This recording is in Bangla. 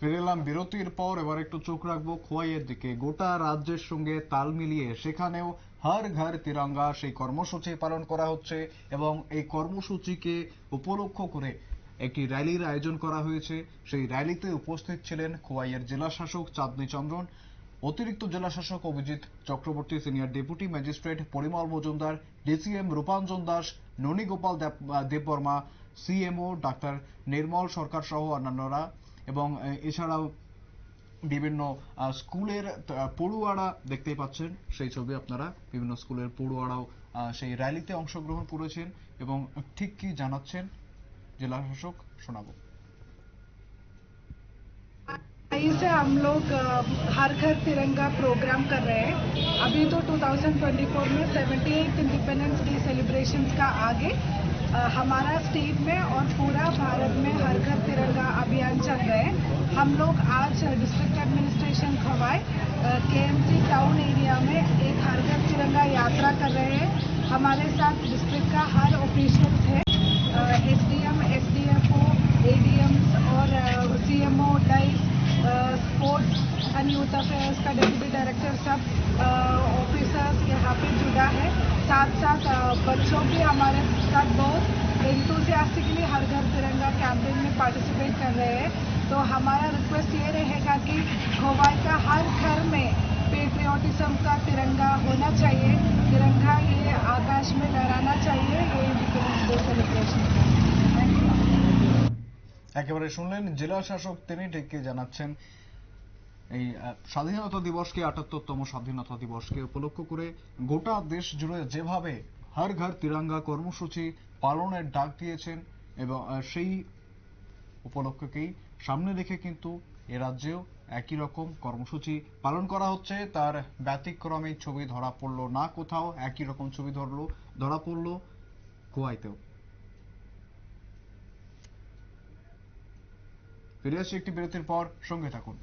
ফিরে এলাম বিরতির পর, এবার একটু চোখ রাখব খোয়াইয়ের দিকে। গোটা রাজ্যের সঙ্গে তাল মিলিয়ে সেখানেও হর ঘর তিরঙ্গা সেই কর্মসূচি পালন করা হচ্ছে এবং এই কর্মসূচিকে উপলক্ষ করে একটি র্যালির আয়োজন করা হয়েছে। সেই র্যালিতে উপস্থিত ছিলেন খোয়াইয়ের জেলা শাসক চাঁদনী চন্দ্রন, অতিরিক্ত জেলা শাসক Abhijit Chakraborty, senior deputy magistrate Parimal Majumdar, DCM Rupanjan Das, Nanigopal Deb- Debbarma, CMO doctor Nirmal Sarkar সহ অন্যান্যরা। এবং আহ, এছাড়াও বিভিন্ন আহ, স্কুলের আহ, পড়ুয়ারা দেখতেই পাচ্ছেন সেই ছবি আপনারা বিভিন্ন স্কুলের পড়ুয়ারাও আহ, সেই র্যালিতে অংশগ্রহণ করেছেন এবং ঠিক কি জানাচ্ছেন জেলা শাসক শোনাবো मई से हम लोग अ, हर घर तिरंगा प्रोग्राम कर रहे हैं अभी तो 2024 में 78 इंडिपेंडेंस डे सेलिब्रेशंस का आगे अ, हमारा स्टेट में और पूरा भारत में हर घर हम लोग आज district administration Khowai KMC town area में एक हर घर तिरंगा यात्रा कर रहे हैं। हमारे साथ डिस्ट्रिक्ट का हर ऑफिशियल्स है S D M S D F O A D Ms और सी एम ओ डाइस स्पोर्ट्स एंड यूथ अफेयर्स का डिप्टी डायरेक्टर सब ऑफिसर्स यहाँ पे जुड़ा है। साथ साथ बच्चों भी हमारे साथ बहुत एंथुजियास्टिकली हर घर तिरंगा कैंपेन में पार्टिसिपेट कर रहे हैं। हमारा रिक्वेस्ट ये रहेगा कि खोवाई का हर घर में पेट्रियाटिज्म का तिरंगा होना चाहिए तिरंगा ये आकाश में लहराना चाहिए ये independence day celebration thank you একেবারে শুনলেন জেলা শাসক তিনি ঠিক কি জানাচ্ছেন এই আহ, স্বাধীনতা দিবসকে আটাত্তরতম স্বাধীনতা দিবসকে উপলক্ষ করে গোটা দেশ জুড়ে যেভাবে হর ঘর তিরঙ্গা কর্মসূচি পালনের ডাক দিয়েছেন এবং আহ, সেই উপলক্ষকেই সামনে রেখে কিন্তু এ রাজ্যেও একই রকম কর্মসূচি পালন করা হচ্ছে। তার ব্যতিক্রমে ছবি ধরা পড়ল না কোথাও, একই রকম ছবি ধরলো, ধরা পড়ল গোয়াইতেও ফিরে আসছি একটি বিরতির পর, সঙ্গে থাকুন।